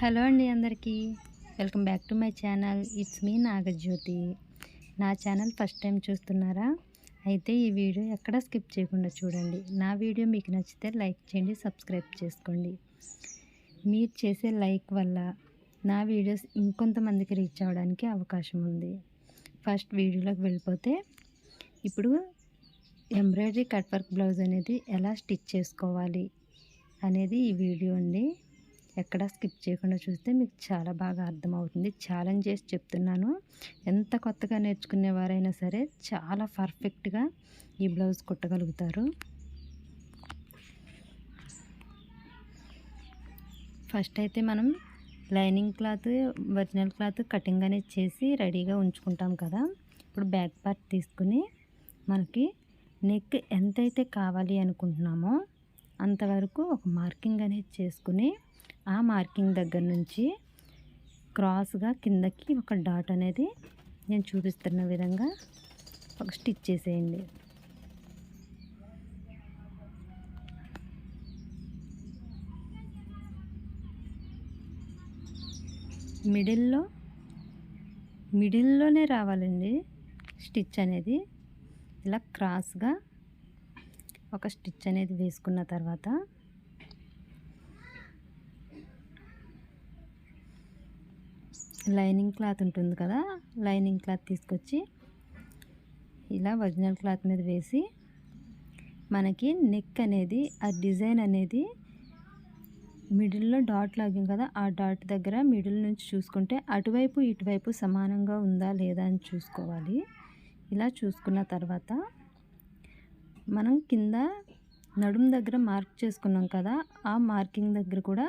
Hello అండి అందరికీ. Welcome back to my channel. It's me Nagajyothi. నా ఛానల్ ఫస్ట్ టైం చూస్తున్నారా? అయితే ఈ వీడియో ఎక్కడ స్కిప్ చేయకుండా చూడండి. నా వీడియో మీకు నచ్చితే లైక్ చేయండి సబ్స్క్రైబ్ చేసుకోండి. మీరు చేసే లైక్ వల్ల నా వీడియోస్ ఇంకొంతమందికి రీచ్ అవ్వడానికి అవకాశం ఉంది. ఫస్ట్ వీడియోలోకి వెళ్ళిపోతే ఇప్పుడు ఎంబ్రాయిడరీ కట్ వర్క్ బ్లౌజ్ అనేది ఎలా స్టిచ్ చేసుకోవాలి అనేది ఈ వీడియో అండి. ఎక్కడ స్కిప్ చేయకుండా చూస్తే మీకు చాలా బాగా అర్థమవుతుంది. ఛాలెంజ్ చేసి చెప్తున్నాను. ఎంత కొత్తగా నేర్చుకునేవారైనా సరే చాలా పర్ఫెక్ట్గా ఈ బ్లౌజ్ కుట్టగలుగుతారు. ఫస్ట్ అయితే మనం lining cloth original cloth cutting అనేది చేసి రెడీగా ఉంచుకుంటాం కదా. ఇప్పుడు బ్యాక్ పార్ట్ తీసుకుని మనకి నెక్ ఎంతైతే కావాలి అనుకుంటున్నామో అంతవరకు ఒక మార్కింగ్ అనేది చేసుకుని ఆ మార్కింగ్ దగ్గర నుంచి క్రాస్గా కిందకి ఒక డాట్ అనేది నేను చూపిస్తున్న విధంగా ఒక స్టిచ్ చేసేయండి. మిడిల్లో మిడిల్లోనే రావాలండి స్టిచ్ అనేది. ఇలా క్రాస్గా ఒక స్టిచ్ అనేది వేసుకున్న తర్వాత లైనింగ్ క్లాత్ ఉంటుంది కదా లైనింగ్ క్లాత్ తీసుకొచ్చి ఇలా ఒరిజినల్ క్లాత్ మీద వేసి మనకి నెక్ అనేది ఆ డిజైన్ అనేది మిడిల్లో డాట్ లాగాం కదా ఆ డాట్ దగ్గర మిడిల్ నుంచి చూసుకుంటే అటువైపు ఇటువైపు సమానంగా ఉందా లేదా అని చూసుకోవాలి. ఇలా చూసుకున్న తర్వాత మనం కింద నడుం దగ్గర మార్క్ చేసుకున్నాం కదా ఆ మార్కింగ్ దగ్గర కూడా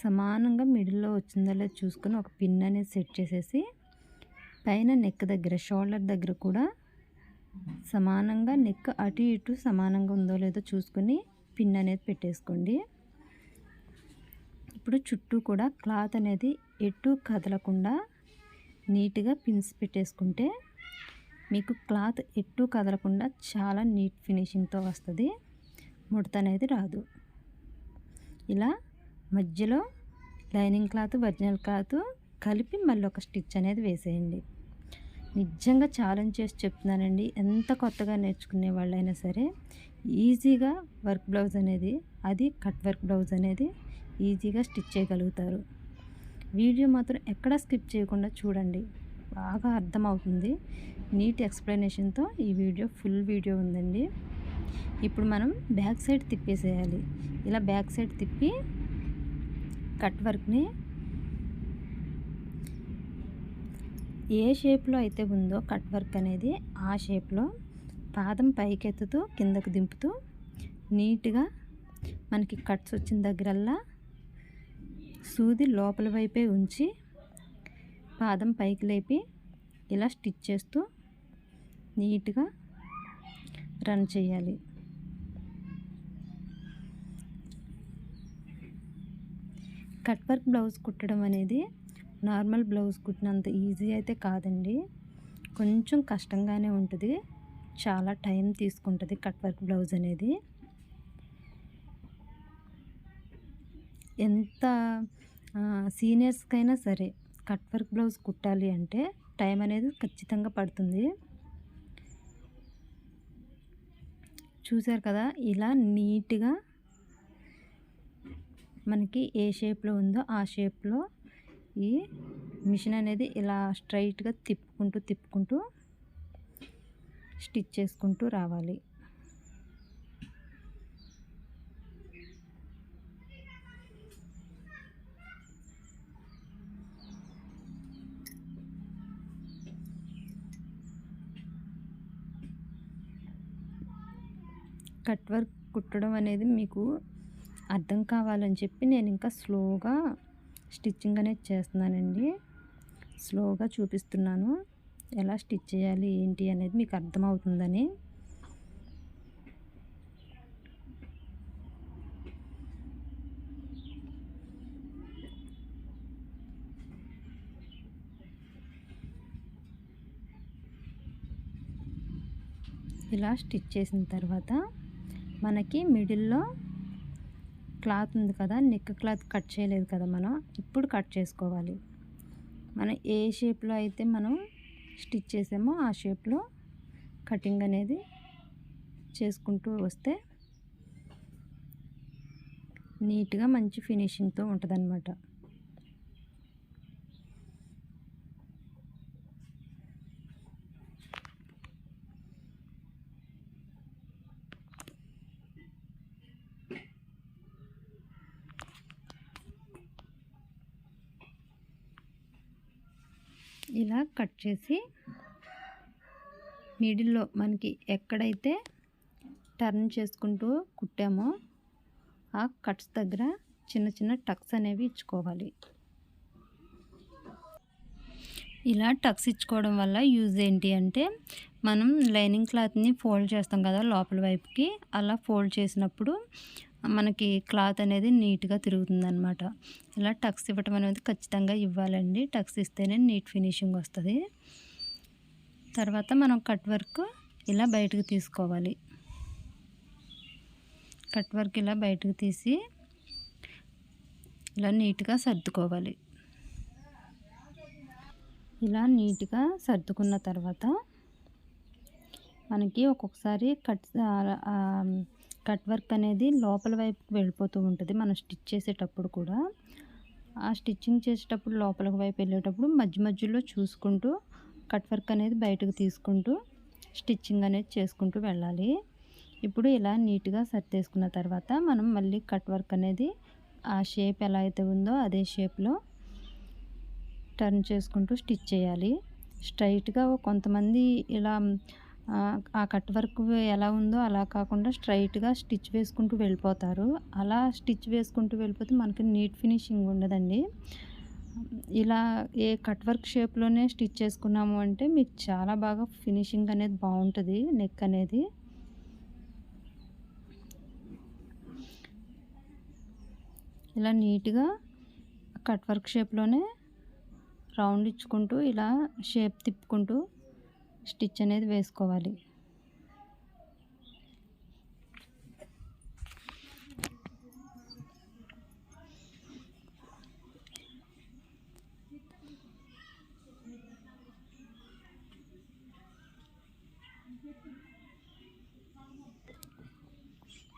సమానంగా మిడిల్లో వచ్చిందో లేదో చూసుకొని ఒక పిన్ అనేది సెట్ చేసేసి పైన నెక్ దగ్గర షోల్డర్ దగ్గర కూడా సమానంగా నెక్ అటు ఇటు సమానంగా ఉందో లేదో చూసుకొని పిన్ అనేది పెట్టేసుకోండి. ఇప్పుడు చుట్టూ కూడా క్లాత్ అనేది ఎటు కదలకుండా నీట్గా పిన్స్ పెట్టేసుకుంటే మీకు క్లాత్ ఎటు కదలకుండా చాలా నీట్ ఫినిషింగ్తో వస్తుంది. ముడత అనేది రాదు. ఇలా మధ్యలో లైనింగ్ క్లాత్ ఒరిజినల్ క్లాత్ కలిపి మళ్ళీ ఒక స్టిచ్ అనేది వేసేయండి. నిజంగా ఛాలెంజ్ చేసి చెప్తున్నానండి. ఎంత కొత్తగా నేర్చుకునే వాళ్ళైనా సరే ఈజీగా వర్క్ బ్లౌజ్ అనేది అది కట్ వర్క్ బ్లౌజ్ అనేది ఈజీగా స్టిచ్ చేయగలుగుతారు. వీడియో మాత్రం ఎక్కడ స్కిప్ చేయకుండా చూడండి. బాగా అర్థమవుతుంది. నీట్ ఎక్స్ప్లెనేషన్తో ఈ వీడియో ఫుల్ వీడియో ఉందండి. ఇప్పుడు మనం బ్యాక్ సైడ్ తిప్పేసేయాలి. ఇలా బ్యాక్ సైడ్ తిప్పి కట్ వర్క్ని ఏ షేప్లో అయితే ఉందో కట్ వర్క్ అనేది ఆ షేప్లో పాదం పైకెత్తుతూ కిందకు దింపుతూ నీట్గా మనకి కట్స్ వచ్చిన దగ్గరల్లా సూది లోపల వైపే ఉంచి పాదం పైకి లేపి ఇలా స్టిచ్ చేస్తూ నీట్గా రన్ చేయాలి. కట్ వర్క్ బ్లౌజ్ కుట్టడం అనేది నార్మల్ బ్లౌజ్ కుట్టినంత ఈజీ అయితే కాదండి. కొంచెం కష్టంగానే ఉంటుంది. చాలా టైం తీసుకుంటుంది కట్ వర్క్ బ్లౌజ్ అనేది. ఎంత సీనియర్స్కైనా సరే కట్ వర్క్ బ్లౌజ్ కుట్టాలి అంటే టైం అనేది ఖచ్చితంగా పడుతుంది. చూసారు కదా ఇలా నీట్గా మనకి ఏ షేప్లో ఉందో ఆ షేప్లో ఈ మిషన్ అనేది ఇలా స్ట్రైట్గా తిప్పుకుంటూ తిప్పుకుంటూ స్టిచ్ చేసుకుంటూ రావాలి. కట్ వర్క్ కుట్టడం అనేది మీకు అర్థం కావాలని చెప్పి నేను ఇంకా స్లోగా స్టిచ్చింగ్ అనేది చేస్తున్నానండి. స్లోగా చూపిస్తున్నాను. ఎలా స్టిచ్ చేయాలి ఏంటి అనేది మీకు అర్థమవుతుందని. ఇలా స్టిచ్ చేసిన తర్వాత మనకి మిడిల్లో క్లాత్ ఉంది కదా నెక్ క్లాత్ కట్ చేయలేదు కదా మనం ఇప్పుడు కట్ చేసుకోవాలి. మనం ఏ షేప్లో అయితే మనం స్టిచ్ చేసామో ఆ షేప్లో కటింగ్ అనేది చేసుకుంటూ వస్తే నీట్గా మంచి ఫినిషింగ్తో ఉంటుంది అనమాట ఇలా కట్ చేసి మిడిల్లో మనకి ఎక్కడైతే టర్న్ చేసుకుంటూ కుట్టామో ఆ కట్స్ దగ్గర చిన్న చిన్న టక్స్ అనేవి ఇచ్చుకోవాలి. ఇలా టక్స్ ఇచ్చుకోవడం వల్ల యూజ్ ఏంటి అంటే మనం లైనింగ్ క్లాత్ని ఫోల్డ్ చేస్తాం కదా లోపల వైపుకి అలా ఫోల్డ్ చేసినప్పుడు మనకి క్లాత్ అనేది నీట్గా తిరుగుతుంది అనమాట ఇలా టక్స్ ఇవ్వటం అనేది ఖచ్చితంగా ఇవ్వాలండి. టక్స్ ఇస్తేనే నీట్ ఫినిషింగ్ వస్తుంది. తర్వాత మనం కట్ వర్క్ ఇలా బయటకు తీసుకోవాలి. కట్ వర్క్ ఇలా బయటకు తీసి ఇలా నీట్గా సర్దుకోవాలి. ఇలా నీట్గా సర్దుకున్న తర్వాత మనకి ఒక్కొక్కసారి కట్ కట్ వర్క్ అనేది లోపల వైపుకి వెళ్ళిపోతూ ఉంటుంది. మనం స్టిచ్ చేసేటప్పుడు కూడా. ఆ స్టిచ్చింగ్ చేసేటప్పుడు లోపల వైపు వెళ్ళేటప్పుడు మధ్య మధ్యలో చూసుకుంటూ కట్ వర్క్ అనేది బయటకు తీసుకుంటూ స్టిచ్చింగ్ అనేది చేసుకుంటూ వెళ్ళాలి. ఇప్పుడు ఇలా నీట్గా సర్దేసుకున్న తర్వాత మనం మళ్ళీ కట్ వర్క్ అనేది ఆ షేప్ ఎలా అయితే ఉందో అదే షేప్లో టర్న్ చేసుకుంటూ స్టిచ్ చేయాలి. స్ట్రైట్గా కొంతమంది ఇలా ఆ కట్ వర్క్ ఎలా ఉందో అలా కాకుండా స్ట్రైట్గా స్టిచ్ వేసుకుంటూ వెళ్ళిపోతారు. అలా స్టిచ్ వేసుకుంటూ వెళ్ళిపోతే మనకి నీట్ ఫినిషింగ్ ఉండదండి. ఇలా ఏ కట్ వర్క్ షేప్లోనే స్టిచ్ చేసుకున్నాము అంటే మీకు చాలా బాగా ఫినిషింగ్ అనేది బాగుంటుంది నెక్ అనేది. ఇలా నీట్గా కట్ వర్క్ షేప్లోనే రౌండ్ ఇచ్చుకుంటూ ఇలా షేప్ తిప్పుకుంటూ స్టిచ్ అనేది వేసుకోవాలి.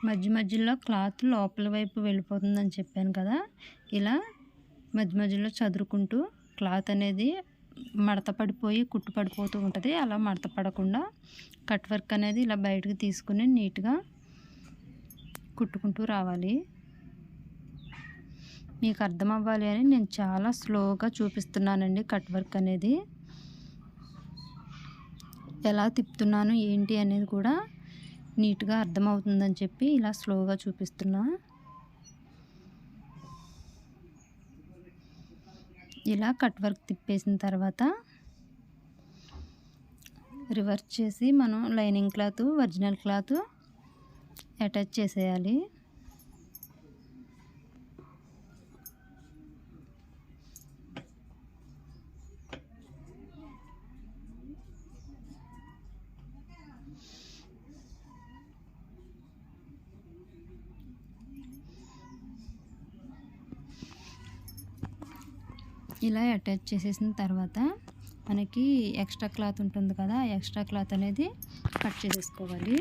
మధ్య మధ్యలో క్లాత్ లోపల వైపు వెళ్ళిపోతుందని చెప్పాను కదా ఇలా మధ్య మధ్యలో చదురుకుంటూ క్లాత్ అనేది మడత పడిపోయి కుట్టు పడిపోతూ ఉంటుంది. అలా మడత పడకుండా కట్ వర్క్ అనేది ఇలా బయటకు తీసుకుని నీట్గా కుట్టుకుంటూ రావాలి. మీకు అర్థం అవ్వాలి అని నేను చాలా స్లోగా చూపిస్తున్నానండి కట్ వర్క్ అనేది. ఎలా తిప్పుతున్నాను ఏంటి అనేది కూడా నీట్గా అర్థమవుతుందని చెప్పి ఇలా స్లోగా చూపిస్తున్నా. ఇలా కట్ వర్క్ తిప్పేసిన తర్వాత రివర్స్ చేసి మనం lining cloth original cloth attach చేసేయాలి. ఇలా అటాచ్ చేసేసిన తర్వాత మనకి ఎక్స్ట్రా క్లాత్ ఉంటుంది కదా ఎక్స్ట్రా క్లాత్ అనేది కట్ చేసేసుకోవాలి.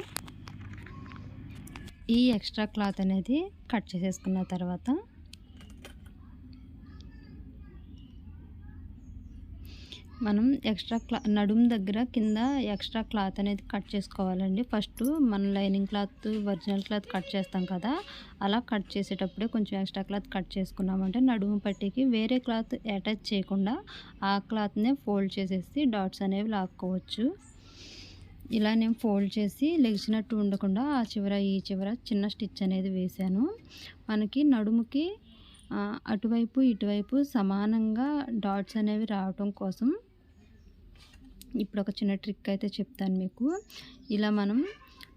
ఈ ఎక్స్ట్రా క్లాత్ అనేది కట్ చేసేసుకున్న తర్వాత మనం ఎక్స్ట్రా క్లా నడుం దగ్గర కింద ఎక్స్ట్రా క్లాత్ అనేది కట్ చేసుకోవాలండి. ఫస్ట్ మనం lining cloth original cloth cut చేస్తాం కదా అలా కట్ చేసేటప్పుడే కొంచెం ఎక్స్ట్రా క్లాత్ కట్ చేసుకున్నామంటే నడుము పట్టికి వేరే క్లాత్ అటాచ్ చేయకుండా ఆ క్లాత్నే ఫోల్డ్ చేసేసి డాట్స్ అనేవి లాక్కోవచ్చు. ఇలా నేను ఫోల్డ్ చేసి లెగిసినట్టు ఉండకుండా ఆ చివర ఈ చివర చిన్న స్టిచ్ అనేది వేశాను. మనకి నడుముకి అటువైపు ఇటువైపు సమానంగా డాట్స్ అనేవి రావటం కోసం ఇప్పుడు ఒక చిన్న ట్రిక్ అయితే చెప్తాను మీకు. ఇలా మనం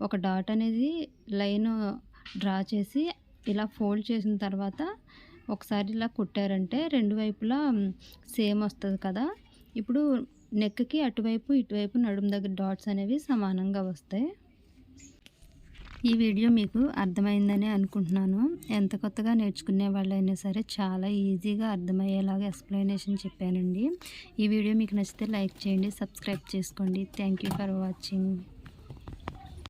ఒక డాట్ అనేది లైన్ డ్రా చేసి ఇలా ఫోల్డ్ చేసిన తర్వాత ఒకసారి ఇలా కుట్టారంటే రెండు వైపులా సేమ్ వస్తుంది కదా. ఇప్పుడు నెక్కి అటువైపు ఇటువైపు నడుము దగ్గర డాట్స్ అనేవి సమానంగా వస్తాయి. ఈ వీడియో మీకు అర్థమైందని అనుకుంటున్నాను. ఎంత కొత్తగా నేర్చుకునే వాళ్ళైనా సరే చాలా ఈజీగా అర్థమయ్యేలాగా ఎక్స్ప్లెనేషన్ చెప్పానండి. ఈ వీడియో మీకు నచ్చితే లైక్ చేయండి సబ్స్క్రైబ్ చేసుకోండి. Thank you for watching.